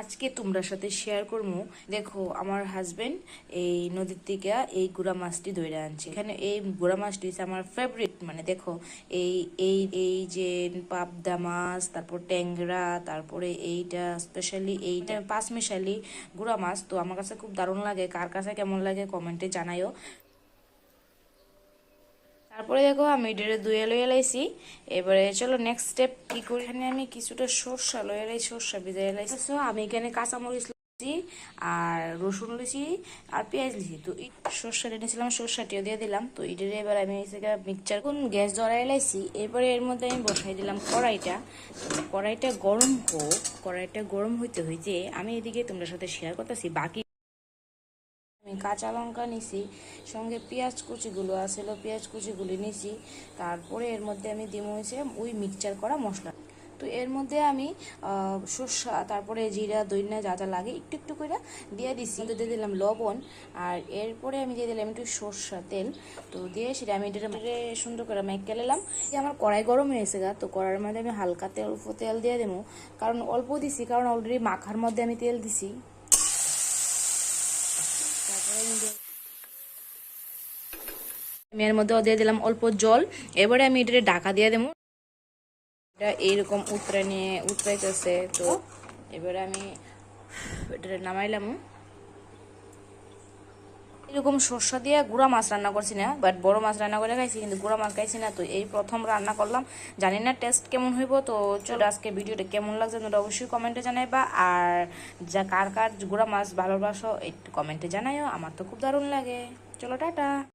আজকে তোমরা সাথে শেয়ার করব দেখো, আমার হাজবেন্ড এই নদীর থেকে এই গুড়া মাছটি ধরে আনছে। এখানে এই গুড়া মাছটি আমার ফেভারিট মানে দেখো, এই এই এই যে পাবদা মাছ, তারপর ট্যাংরা, তারপরে এইটা স্পেশালি এইটা পাঁচ মিশালি গুড়া মাছ। তো আমার কাছে খুব দারুণ লাগে। কার কাছে কেমন লাগে কমেন্টে জানাইও তারপরে দেখো আমি এটারে ধুয়ে লয়ে লাইছি। এবারে চলো নেক্সট স্টেপ কি করি? এখানে আমি কিছুটা সর্ষা লয়ে লাই সর্ষা ভিজাই লাইছি So, আমি এখানে কাঁচামরিচ লিছি আর রসুন লিছি আর পেঁয়াজ লিছি তো এই সর্ষা এনেছিলাম সর্ষাটিও দিয়ে দিলাম। তো এটারে এবার আমি মিক্সচার কোন গ্যাস জড়াই লাইছি। এবারে এর মধ্যে আমি বসাই দিলাম কড়াইটা। তো কড়াইটা গরম হোক কড়াইটা গরম হইতে হইতে আমি এদিকে তোমাদের সাথে শেয়ার করতেছি। বাকি কাঁচা লঙ্কা নিছি, সঙ্গে পেঁয়াজ কুচিগুলো আছিল পেঁয়াজ কুচিগুলি নিছি, তারপরে এর মধ্যে আমি দিব হয়েছে ওই মিক্সচার করা মশলা। তো এর মধ্যে আমি সর্ষা, তারপরে জিরা দইনা যা যা লাগে একটু একটু করে দিয়ে দিছি। দিয়ে দিলাম লবণ, আর এরপরে আমি দিয়ে দিলাম একটু সর্ষা তেল। তো দিয়ে সেটা আমি এটা সুন্দর করে মেখে নিলাম। যে আমার কড়াই গরম হয়েছে গা, তো কড়াইয়ের মধ্যে আমি হালকা তেল তেল দিয়ে দেবো। কারণ অল্প দিছি, কারণ অলরেডি মাখার মধ্যে আমি তেল দিছি। আমি এর মধ্যে দিয়ে দিলাম অল্প জল। এবারে আমি এটা ঢাকা দিয়ে দেবো। এটা এইরকম উতরা নিয়ে উতরাইতেছে, তো এবারে আমি এটা নামাইলাম। এরকম সর্ষা দিয়ে গুঁড়া মাছ রান্না করছি না বাট বড় মাছ রান্না করে খাইছি, কিন্তু গুঁড়া মাছ খাইছি না। তো এই প্রথম রান্না করলাম। জানি না টেস্ট কেমন হইব, তো চলো আজকে ভিডিওটা কেমন লাগছে তোমরা অবশ্যই কমেন্টে জানাইবা। আর যা কার কার গুঁড়া মাছ ভালোবাসো, একটু কমেন্টে জানাইও, আমার তো খুব দারুণ লাগে। চলো, টাটা।